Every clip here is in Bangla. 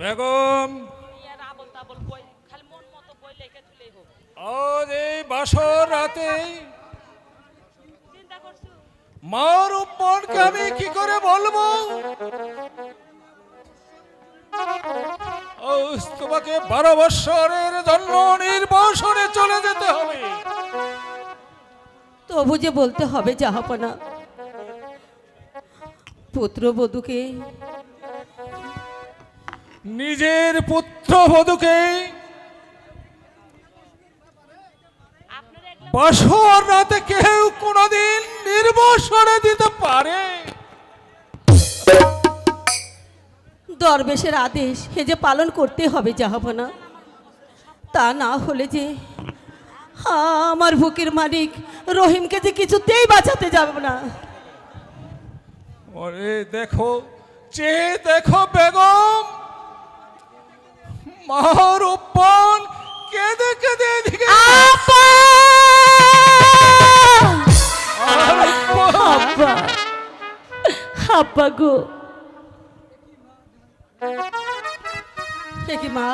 বেগম। আজ এই রাতে মার উপরকে আমি কি করে বলব? তোমাকে বারো বৎসরের জন্য নির্বাসনে চলে যেতে হবে। তবু যে বলতে হবে জাহাপনা পুত্রবধূকে নিজের পুত্র বধূকে আপনার বাসর রাতে কেউ কোনোদিন নির্বাসনে দিতে পারে। দরবেশের আদেশ হে যে পালন করতে হবে জাহাপনা তা না হলে যে আমার বুকের মালিক রহিমকে যে কিছুতেই বাঁচাতে যাবে না ওরে দেখো চে দেখো বেগম। মার উপন কেঁদে কেঁদে এদিকে আব্বা আব্বা গো। কি মা?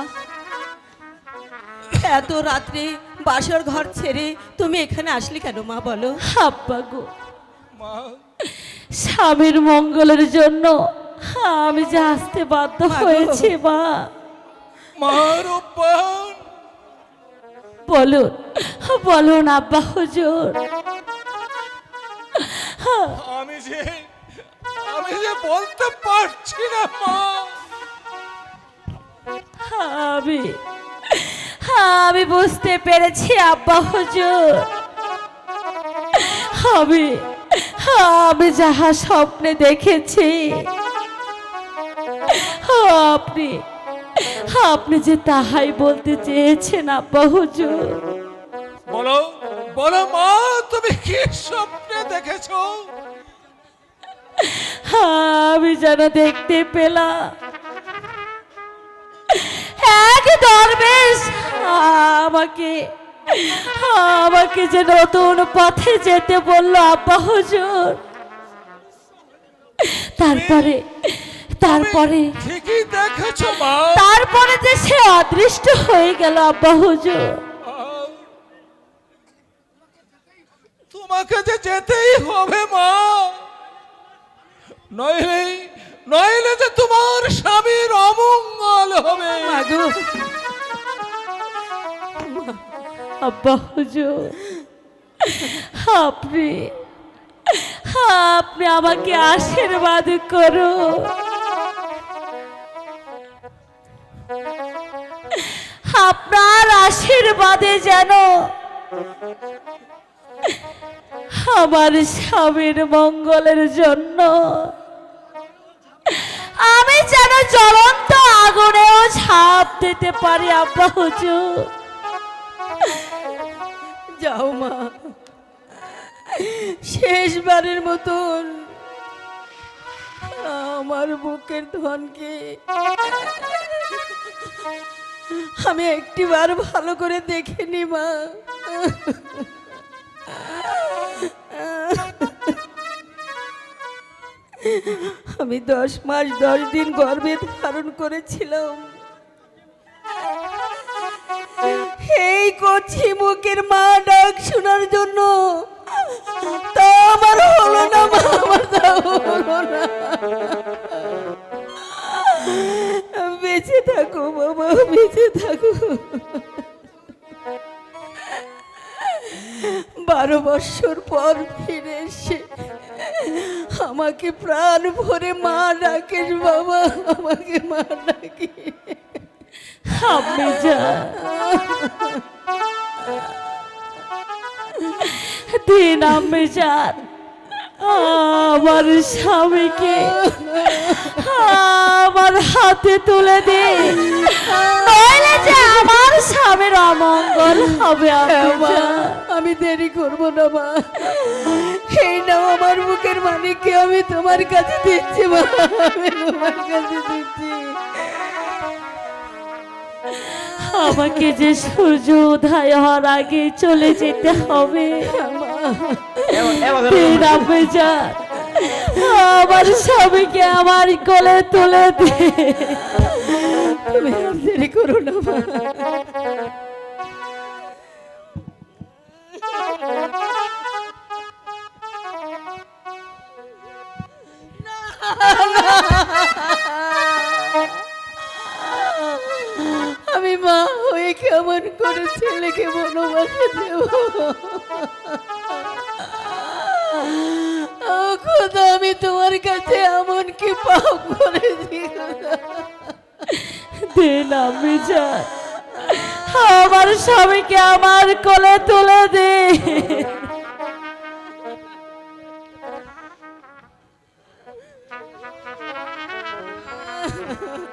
এত রাত্রে বাসর ঘর ছেড়ে তুমি এখানে আসলে কেন মা বলো? আব্বা গো। মা। স্বামীর মঙ্গলের জন্য আমি যে আসতে বাধ্য হয়েছি মা। মার বলুন বলুন আব্বা হুজুর। আমি যে আমি যে বলতে পারছি না মা। আমি আমি বুঝতে পেরেছি আব্বা হুজুর। আমি আমি যাহা স্বপ্নে দেখেছি আপনি আপনি যে তাহাই বলতে চেয়েছেন আব্বা হুজুর। বলো বলো মা তুমি কি স্বপ্নে দেখেছ? আমি যেন দেখতে পেলাম। এক দরবেশ আমাকে আমাকে যে নতুন পথে যেতে বলল আব্বা হুজুর। তারপরে তারপরে ঠিকই দেখেছ মা। তারপরে যে সে অদৃষ্ট হয়ে গেল আব্বা হুজুর। তোমাকে যে যেতেই হবে মা। নইলে নইলে যে তোমার স্বামীর অমঙ্গল হবে। আব্বা হুজুর আপনি আপনি আমাকে আশীর্বাদ করো আপনার আশীর্বাদে যেন আমার স্বামীর মঙ্গলের জন্য আমি যেন জ্বলন্ত আগুনেও ছাপ দিতে পারি, আব্বা হুজুর। যাও মা। শেষবারের মতন আমার বুকের ধনকে আমি একটিবার ভালো করে দেখিনি মা। আমি দশ মাস, দশ দিন গর্ভে ধারণ করেছিলাম। এই কচি মুখের মা ডাক শোনার জন্য থাকো, বাবা, বেঁচে থাকো। বারো বৎসর পর ফিরে এসে আমাকে প্রাণ ভরে মা ডাকিস বাবা, আমাকে মা ডাকিস আপনি যা। দিন আমি যান। আমার স্বামীকে আমার হাতে তুলে নইলে যে আমার স্বামীর অমঙ্গল হবে আপনি আমি দেরি করব না মা। এই নাও আমার বুকের মালিককে আমি তোমার কাছে দিচ্ছি মা আমি তোমার কাছে দিচ্ছি। আমাকে যে সূর্য উদয় হওয়ার আগে চলে যেতে হবে। আমার স্বামীকে আমার কোলে তুলে দিয়ে দেরি করো না মা। কেমন করে ছেলেকে ভালোবাসা দেব? খোদা, আমি তোমার কাছে এমন কি পাপ করেছি দে আমি বিজয় আমার স্বামীকে আমার কোলে তুলে দে। Ha ha ha.